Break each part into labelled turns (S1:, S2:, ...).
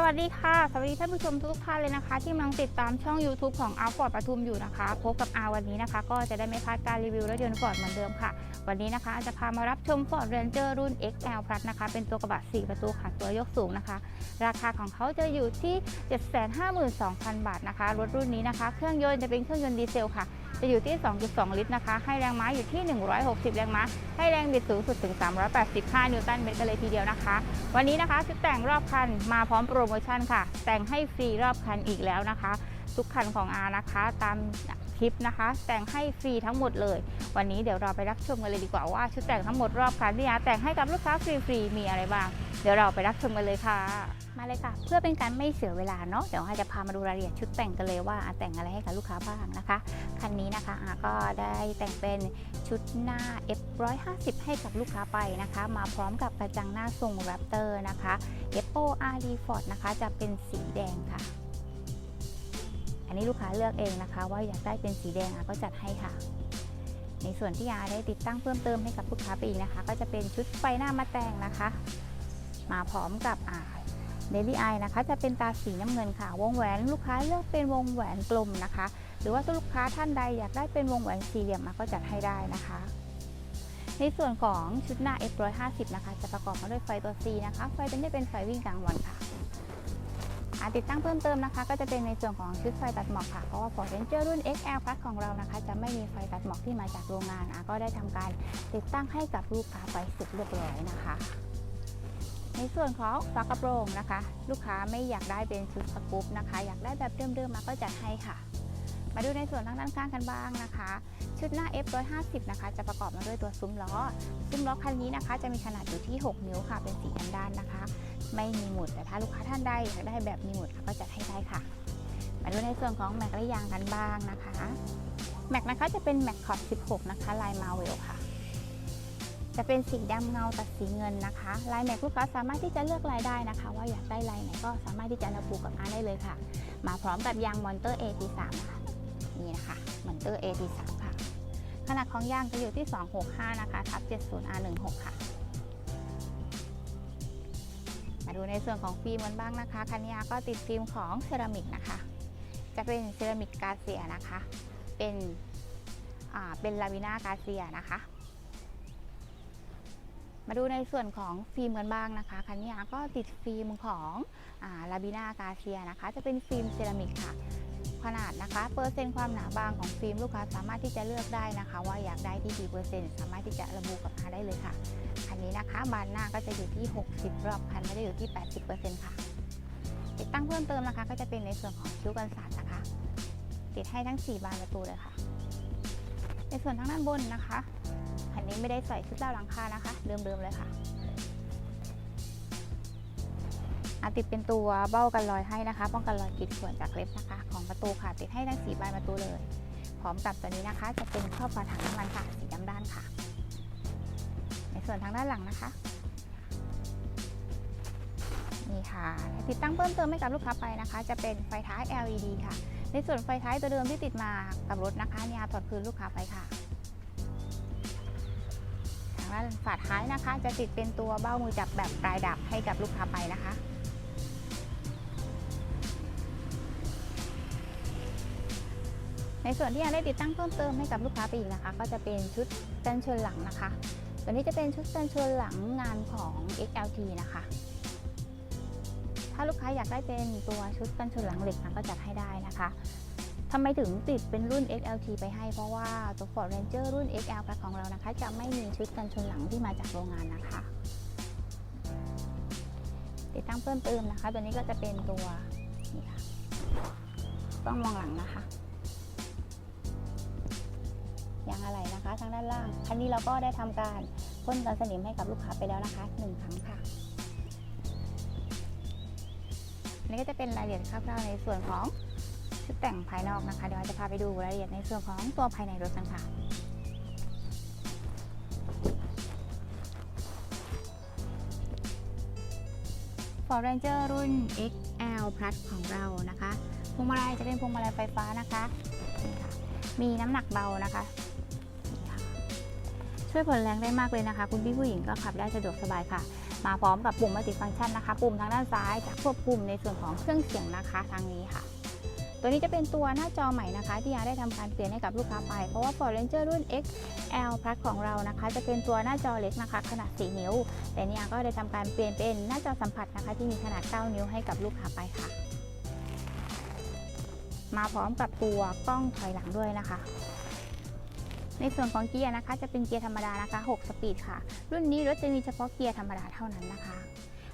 S1: สวัสดีค่ะ สวัสดีท่านผู้ชมทุกท่านเลยนะคะ ที่กำลังติดตามช่อง YouTube ของอาร์ฟอร์ดปทุมอยู่นะคะ พบกับอาวันนี้นะคะ ก็จะได้ไม่พลาดการรีวิวรถยนต์ฟอร์ดเหมือนเดิมค่ะ วันนี้นะคะจจะพามารับชม Ford Ranger รุ่น XL Plus นะคะ เป็นตัวกระบะ 4 ประตูค่ะตัวยกสูงนะคะ ราคาของเขาจะอยู่ที่ 752,000 บาทนะคะรถรุ่นนี้นะคะ เครื่องยนต์จะเป็นเครื่องยนต์ดีเซลค่ะ จะอยู่ที่ 2.2 ลิตรนะคะ ให้แรงม้าอยู่ที่ 160 แรงม้า ให้แรงบิดสูงสุดถึง 385 นิวตันเมตรกันเลยทีเดียวนะคะ วันนี้นะคะชุดแต่งรอบคันมาพร้อมโปรโมชั่นค่ะ แต่งให้ฟรีรอบคันอีกแล้วนะคะ ทุกคันของอานะคะ ตาม คลิปนะคะ แต่งให้ฟรีทั้งหมดเลย วันนี้เดี๋ยวเราไปรับชมกันเลยดีกว่าว่าชุดแต่งทั้งหมดรอบคันที่อาแต่งให้กับลูกค้าฟรีๆมีอะไรบ้าง เดี๋ยวเราไปรับชมกันเลยค่ะ มาเลยค่ะ เพื่อเป็นการไม่เสียเวลาเนาะเดี๋ยวอาจะพามาดูรายละเอียดชุดแต่งกันเลยว่าแต่งอะไรให้กับลูกค้าบ้างนะคะคันนี้นะคะอาก็ได้แต่งเป็นชุดหน้า F150 ให้กับลูกค้าไปนะคะ มาพร้อมกับกระจังหน้าทรง Raptor นะคะ F O R D Ford นะคะจะเป็นสีแดงค่ะ นี้ลูกค้าเลือกเองนะคะ ว่าอยากได้เป็นสีแดงอาก็จัดให้ค่ะ ในส่วนที่อาได้ติดตั้งเพิ่มเติมให้กับลูกค้าไปอีกนะคะ ก็จะเป็นชุดไฟหน้ามาแต่งนะคะ มาพร้อมกับอาเดลี่ไอนะคะ จะเป็นตาสีน้ำเงินค่ะ วงแหวนลูกค้าเลือกเป็นวงแหวนกลมนะคะ หรือว่าถ้าลูกค้าท่านใดอยากได้เป็นวงแหวนสี่เหลี่ยมมาก็จัดให้ได้นะคะ ในส่วนของชุดหน้า F150 นะคะ จะประกอบมาด้วยไฟตัว C นะคะ ไฟตัวนี้เป็นไฟวิ่งกลางวันค่ะ ติดตั้งเพิ่มเติมนะคะ ก็จะเป็นในส่วนของชุดไฟตัดหมอกค่ะ เพราะว่า Ford Ranger รุ่น XL Plus ของเรานะคะ จะไม่มีไฟตัดหมอกที่มาจากโรงงานอะก็ได้ทำการติดตั้งให้กับลูกค้าไปเสร็จเรียบร้อยนะคะ ในส่วนของฝากระโปรงนะคะ ลูกค้าไม่อยากได้เป็นชุดสกู๊ปนะคะ อยากได้แบบเดิมๆมาก็จัดให้ค่ะ มาดูในส่วนทางด้านข้างกันบ้างนะคะ ชุดหน้า F150 นะคะ จะประกอบมาด้วยตัวซุ้มล้อ ซุ้มล้อคันนี้นะคะ จะมีขนาดอยู่ที่ 6 นิ้วค่ะ เป็นสีด้านนะคะ ไม่มีหมุดแต่ถ้าลูกค้าท่านใดอยากได้แบบมีหมุดก็จัดให้ได้ค่ะ มาดูในส่วนของแม็กและยางกันบ้างนะคะแม็กนะคะจะเป็นแม็กขอบ16 นะคะ ลายมาเวลค่ะ จะเป็นสีดำเงาตัดสีเงินนะคะ ลายแม็กลูกค้าสามารถที่จะเลือกลายได้นะคะ ว่าอยากได้ลายไหนก็สามารถที่จะระบุกับอาได้เลยค่ะ มาพร้อมกับยางมอนเตอร์ AT3 ค่ะ นี่นะคะมอนเตอร์ AT3 ค่ะ ขนาดของยางจะอยู่ที่ 265 นะคะทับ 70R16 ค่ะ มาดูในส่วนของฟิล์มกันบ้างนะคะคันนี้ก็ติดฟิล์มของเซรามิกนะคะ จะเป็นเซรามิกกาเซียนะคะ เป็นอ่าเป็นลาวิน่ากาเซียนะคะ มาดูในส่วนของฟิล์มกันบ้างนะคะคันนี้ก็ติดฟิล์มของลาบิน่ากาเซียนะคะ จะเป็นฟิล์มเซรามิกค่ะ ขนาดนะคะ เปอร์เซ็นต์ความหนาบางของฟิล์มลูกค้าสามารถที่จะเลือกได้นะคะ ว่าอยากได้ที่กี่เปอร์เซ็นต์สามารถที่จะระบุกับอาได้เลยค่ะคันนี้นะคะบานหน้าก็จะอยู่ที่ 60 รอบคันไม่ได้อยู่ที่ 80%ค่ะ ติดตั้งเพิ่มเติมนะคะ ก็จะเป็นในส่วนของคิ้วกันสาดนะคะ ติดให้ทั้ง 4 บานประตูเลยค่ะ ในส่วนทางด้านบนนะคะคันนี้ไม่ได้ใส่ชุดดาหลังคานะคะ เดิมๆเลยค่ะ อาติดเป็นตัวเบ้ากันรอยให้นะคะ ป้องกันรอยขีดข่วนจากเล็บนะคะ ของประตูค่ะติดให้ทั้ง4บานประตูเลย พร้อมกับตัวนี้นะคะ จะเป็นครอบฝาถังน้ำมันค่ะสีดำด้านค่ะ ในส่วนทางด้านหลังนะคะนี่ค่ะติดตั้งเพิ่มเติมให้กับลูกค้าไปนะคะ จะเป็นไฟท้าย LED ค่ะ ในส่วนไฟท้ายตัวเดิมที่ติดมากับรถนะคะเนี่ยถอดคืนลูกค้าไปค่ะทางด้านฝาท้ายนะคะ จะติดเป็นตัวเบ้ามือจับแบบปลายดับให้กับลูกค้าไปนะคะ ในส่วนที่ยังได้ติดตั้งเพิ่มเติมให้กับลูกค้าไปอีกนะคะ ก็จะเป็นชุดกันชนหลังนะคะตัวนี้จะเป็นชุดกันชนหลังงานของ XLT นะคะ ถ้าลูกค้าอยากได้เป็นตัวชุดกันชนหลังเหล็กนะก็จัดให้ได้นะคะทำไมถึงติดเป็นรุ่น XLT ไปให้ เพราะว่าตัว Ford Ranger รุ่น xlt ของเรานะคะ จะไม่มีชุดกันชนหลังที่มาจากโรงงานนะคะ ติดตั้งเพิ่มเติมนะคะ ตัวนี้ก็จะเป็นตัวนี่ค่ะต้องมองหลังนะคะ ยางอะไรนะคะทางด้านล่าง คันนี้เราก็ได้ทำการพ่นกันสนิมให้กับลูกค้าไปแล้วนะคะหนึ่งครั้งค่ะนนี้ก็จะเป็นรายละเอียดคร่าวๆในส่วนของชุดแต่งภายนอกนะคะ เดี๋ยวเราจะพาไปดูรายละเอียดในส่วนของตัวภายในรถกันค่ะ Ford Ranger รุ่น XL Plus ของเรานะคะพวงมาลัยจะเป็นพวงมาลัยไฟฟ้านะคะ มีน้ำหนักเบานะคะ ช่วยผ่อนแรงได้มากเลยนะคะ คุณพี่ผู้หญิงก็ขับได้สะดวกสบายค่ะ มาพร้อมกับปุ่มมัลติฟังก์ชันนะคะ ปุ่มทางด้านซ้ายจะควบคุมในส่วนของเครื่องเสียงนะคะทางนี้ค่ะ ตัวนี้จะเป็นตัวหน้าจอใหม่นะคะ ที่ยังได้ทำการเปลี่ยนให้กับลูกค้าไป เพราะว่า Ford Ranger รุ่น XL Plus ของเรานะคะ จะเป็นตัวหน้าจอเล็กนะคะ ขนาด 4 นิ้ว แต่นี่ยก็ได้ทำการเปลี่ยนเป็นหน้าจอสัมผัสนะคะ ที่มีขนาด 9 นิ้วให้กับลูกค้าไปค่ะ มาพร้อมกับตัวกล้องถอยหลังด้วยนะคะ ในส่วนของเกียร์นะคะ จะเป็นเกียร์ธรรมดานะคะ 6 สปีดค่ะ รุ่นนี้รถจะมีเฉพาะเกียร์ธรรมดาเท่านั้นนะคะ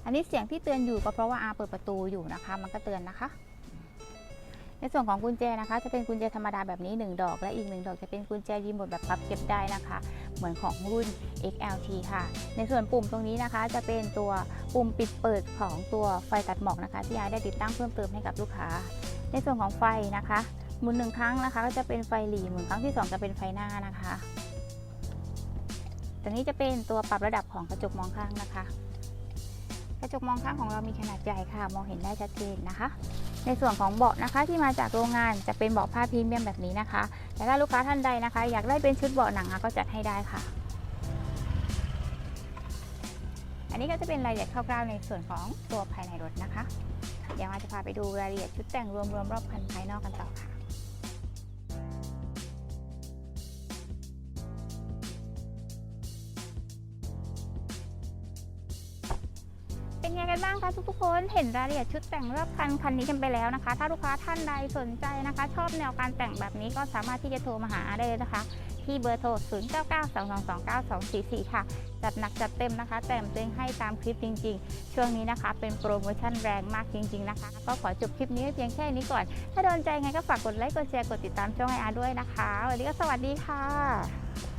S1: อันนี้เสียงที่เตือนอยู่ก็เพราะว่าอาเปิดประตูอยู่นะคะ มันก็เตือนนะคะ ในส่วนของกุญแจนะคะ จะเป็นกุญแจธรรมดาแบบนี้ 1 ดอก และอีก 1 ดอกจะเป็นกุญแจรีโมทแบบพับเก็บได้นะคะ เหมือนของรุ่น XLT ค่ะ ในส่วนปุ่มตรงนี้นะคะ จะเป็นตัวปุ่มปิดเปิดของตัวไฟตัดหมอกนะคะ ที่อายได้ติดตั้งเพิ่มเติมให้กับลูกค้า ในส่วนของไฟนะคะ หมุนหนึ่งครั้งนะคะ ก็จะเป็นไฟหลีหมุนครั้งที่สองจะเป็นไฟหน้านะคะตัวนี้จะเป็นตัวปรับระดับของกระจกมองข้างนะคะ กระจกมองข้างของเรามีขนาดใหญ่ค่ะ มองเห็นได้ชัดเจนนะคะ ในส่วนของเบาะนะคะที่มาจากโรงงานจะเป็นเบาะผ้าพรีเมียมแบบนี้นะคะ แต่ถ้าลูกค้าท่านใดนะคะ อยากได้เป็นชุดเบาะหนังก็จัดให้ได้ค่ะ อันนี้ก็จะเป็นรายละเอียดคร่าวๆในส่วนของตัวภายในรถนะคะ เดี๋ยวมาจะพาไปดูรายละเอียดชุดแต่งรวมๆรอบคันภายนอกกันต่อค่ะ นบ้างคะทุกๆคนเห็นรายละเอียดชุดแต่งรอบคันคันนี้กันไปแล้วนะคะ ถ้าลูกค้าท่านใดสนใจนะคะ ชอบแนวการแต่งแบบนี้ก็สามารถที่จะโทรมาหาได้เลยนะคะ ที่เบอร์โทร 0992229244 ค่ะ จัดหนักจัดเต็มนะคะ แต่งเต็งให้ตามคลิปจริง ๆ ช่วงนี้นะคะ เป็นโปรโมชั่นแรงมากจริง ๆนะคะ ก็ขอจบคลิปนี้เพียงแค่นี้ก่อน ถ้าโดนใจไงก็ฝากกดไลค์กดแชร์กดติดตามช่องไออาร์ด้วยนะคะวันนี้ก็สวัสดีค่ะ